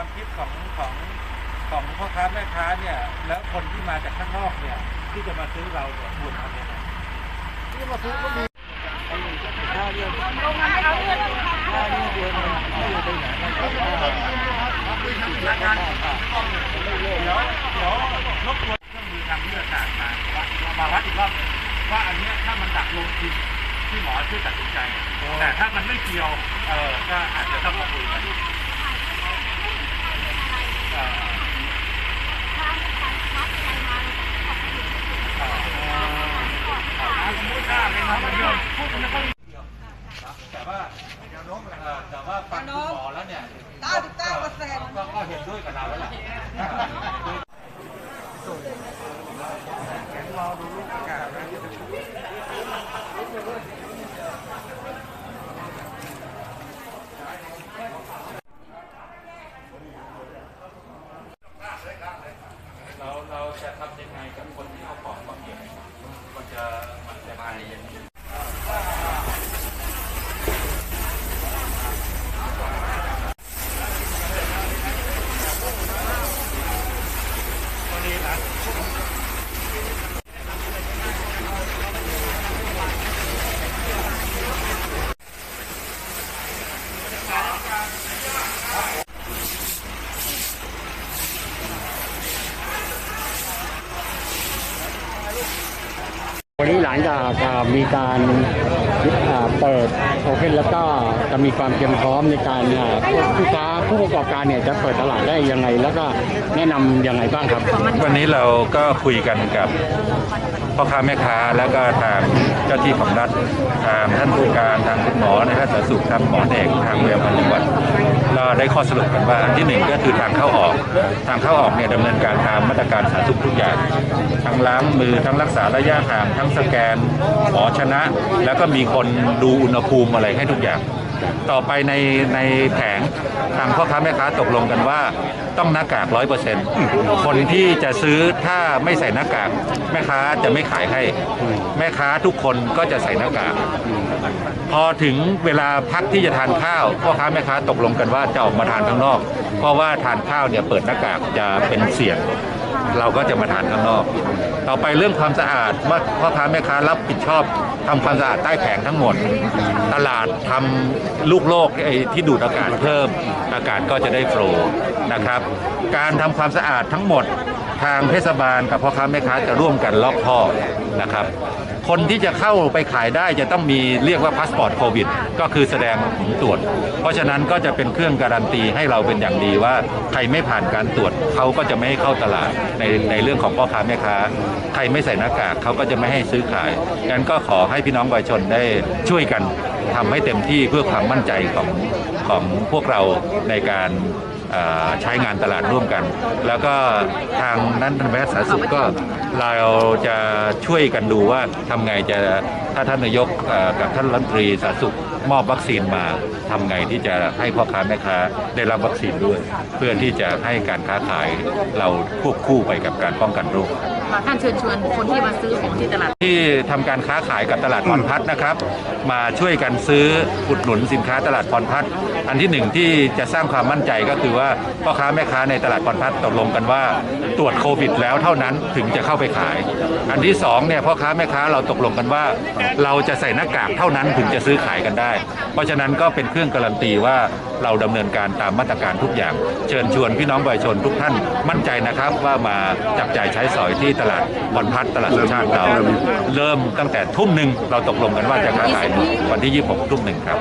ความคิดของของของพ่อค้าแม่ค้าเนี่ย แล้วคนที่มาจากข้างนอกเนี่ย ที่จะมาซื้อเราเนี่ยควรทำยังไงที่มาซื้อก็มีค่าเรื่องค่าเรื่องเดือนนึงไม่รู้ไปไหนเดี๋ยวเดี๋ยวรบกวนเครื่องมือทางวิทยาศาสตร์มาวัดมาวัดอีกรอบหนึ่งว่าอันเนี้ยถ้ามันดักลงจริงที่หมอช่วยตัดสินใจ แต่ถ้ามันไม่เกี่ยว เออก็อาจจะต้องมาคุยกันเออ สมมติว่าเป็นน้ำมันยนต์พูดมันไม่ค่อยเกี่ยวแต่ว่าแนวโน้มเอ่อแต่ว่าฟังคุณหมอแล้วเนี่ย99%ก็ก็เห็นด้วยกับเราแล้วแหละรอดูลูกอากาศนะเราเราจะทำยังไงกับคนที่เอาของมาเก็บมันจะมันจะมาอย่างนี้ วันนี้หลังจากมีการ เปิดโอเพนแล้วก็จะมีความเตรียมพร้อมในการอ่าผู้ค้าผู้ประกอบการเนี่ยจะเปิดตลาดได้ยังไง แล้วก็แนะนำยังไงบ้างครับ วันนี้เราก็คุยกันกับพ่อค้าแม่ค้าแล้วก็ทางเจ้าที่ของรัฐทางท่านผู้การทางคุณหมอในท่านสาธารณสุขทางหมอเอกทางเวรพันจังหวัด ได้ข้อสรุปกันว่าอันที่หนึ่งก็คือทางเข้าออก ทางเข้าออกเนี่ยดำเนินการตามมาตรการสาธารณสุขทุกอย่าง ทั้งล้างมือทั้งรักษาระยะห่างทั้งสแกนหมอชนะ แล้วก็มีคนดูอุณหภูมิอะไรให้ทุกอย่าง ต่อไปในในแผงทางพ่อค้าแม่ค้าตกลงกันว่าต้องหน้ากากร้อยเปอร์เซ็นต์คนที่จะซื้อถ้าไม่ใส่หน้ากากแม่ค้าจะไม่ขายให้ แม่ค้าทุกคนก็จะใส่หน้ากากพอถึงเวลาพักที่จะทานข้าวพ่อค้าแม่ค้าตกลงกันว่าจะออกมาทานข้างนอก เพราะว่าทานข้าวเนี่ยเปิดหน้ากากจะเป็นเสี่ยง เราก็จะมาทานข้างนอก ต่อไปเรื่องความสะอาดว่าพ่อค้าแม่ค้ารับผิดชอบทำความสะอาดใต้แผงทั้งหมด ตลาดทำลูกโลกไอ้ที่ดูดอากาศเพิ่มอากาศก็จะได้โฟล์นะครับ การทำความสะอาดทั้งหมด ทางเทศบาลกับพ่อค้าแม่ค้าจะร่วมกันล็อกท่อนะครับ คนที่จะเข้าไปขายได้จะต้องมีเรียกว่าพาสปอร์ตโควิด ก็คือแสดงผลตรวจ เพราะฉะนั้นก็จะเป็นเครื่องการันตีให้เราเป็นอย่างดีว่าใครไม่ผ่านการตรวจเขาก็จะไม่ให้เข้าตลาดในในเรื่องของพ่อค้าแม่ค้า ใครไม่ใส่หน้ากากเขาก็จะไม่ให้ซื้อขายงั้นก็ขอให้พี่น้องประชาชนได้ช่วยกันทำให้เต็มที่เพื่อความมั่นใจของของพวกเราในการ ใช้งานตลาดร่วมกัน แล้วก็ทางนั้นทางแพทย์สาธารณสุขก็เราจะช่วยกันดูว่าทำไงจะถ้าท่านนายกกับท่านรัฐมนตรีสาธารณสุขมอบวัคซีนมาทำไงที่จะให้พ่อค้าแม่ค้าได้รับวัคซีนด้วย เพื่อที่จะให้การค้าขายเราควบคู่ไปกับการป้องกันโรค ท่านเชิญชวนคนที่มาซื้อของที่ตลาด ที่ทำการค้าขายกับตลาดพรพัฒน์นะครับ มาช่วยกันซื้ออุดหนุนสินค้าตลาดพรพัฒน์อันที่หนึ่งที่จะสร้างความมั่นใจก็คือว่าพ่อค้าแม่ค้าในตลาดพรพัฒน์ตกลงกันว่าตรวจโควิด แล้วเท่านั้นถึงจะเข้าไปขาย อันที่สองเนี่ยพ่อค้าแม่ค้าเราตกลงกันว่า เราจะใส่หน้ากากเท่านั้นถึงจะซื้อขายกันได้ เพราะฉะนั้นก็เป็นเครื่องการันตีว่าเราดำเนินการตามมาตรการทุกอย่าง เชิญชวนพี่น้องประชาชนทุกท่านมั่นใจนะครับว่ามาจับจ่ายใช้สอยที่ตลาดบอนพัฒน์ตลาดสุชาติเราเริ่มตั้งแต่ทุ่มหนึ่งเราตกลงกันว่าจะค้าขายวันที่ 26 ทุ่มหนึ่งครับ